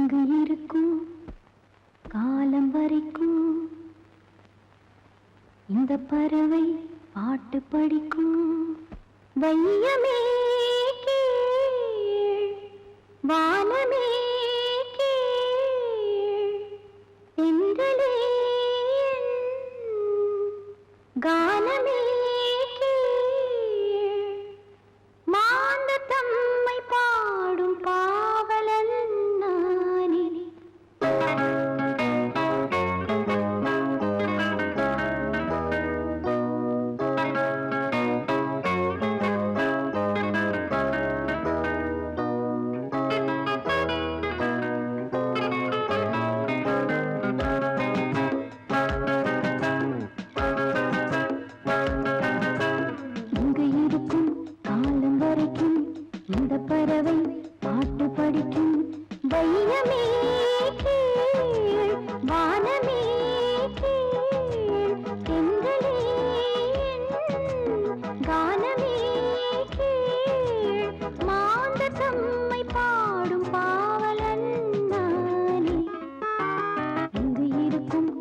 அங்கு இருக்கும் காலம் வரைக்கும். இந்த பறவை பாட்டு படிக்கும். வையமே வானமே கீழ், தென்றலே கானமே பாடும் பாவலன் நானே. இங்கு இருக்கும்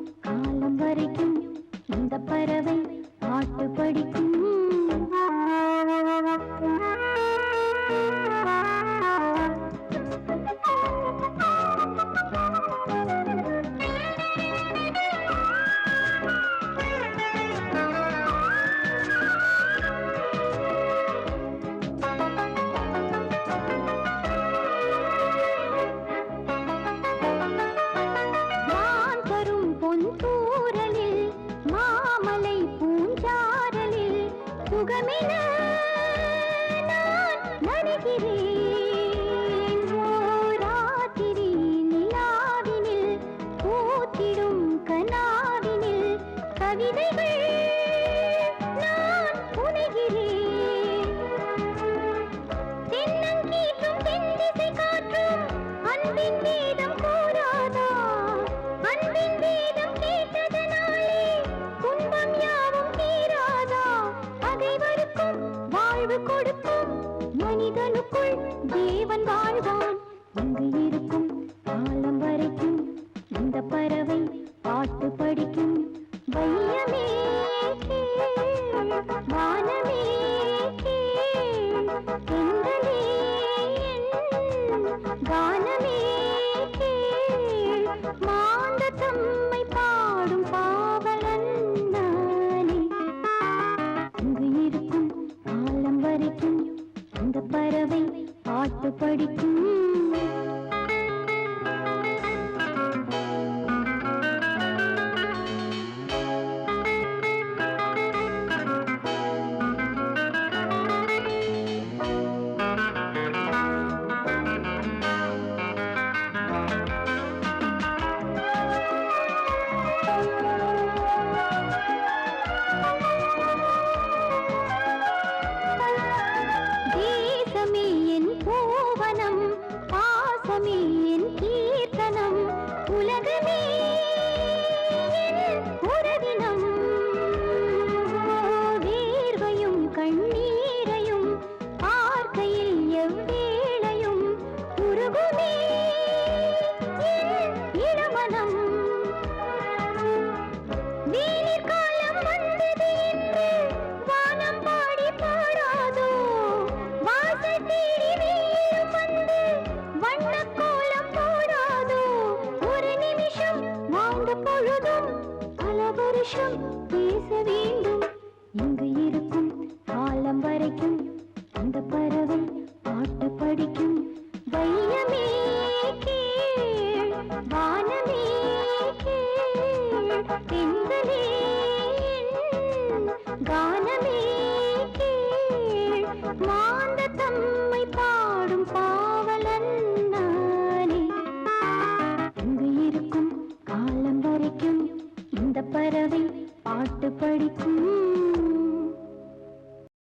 சுகமென நான் நனைகிறேன் ஓராத்திரி நிலாவினில் பூத்திடும் கனாவினில் கவிதைகள் மனிதன் வாழ்வான் இங்கு இருக்கும் காலம் வரைக்கும் இந்த பறவை பாட்டு படிக்கும். வையமே கீழ், வானமே கானமே கீழ், பாட்டு படிக்கும் பாசமே என் கீர்த்தனம் உலகமே பல வருஷம் பேச வேண்டும். இங்கு இருக்கும் காலம் வரைக்கும் அந்த பறவை பாட்டு படிக்கும். வையமே கீழ் வானமே கீழ் தென்றலே கானமே கீழ் மாந்த பறவை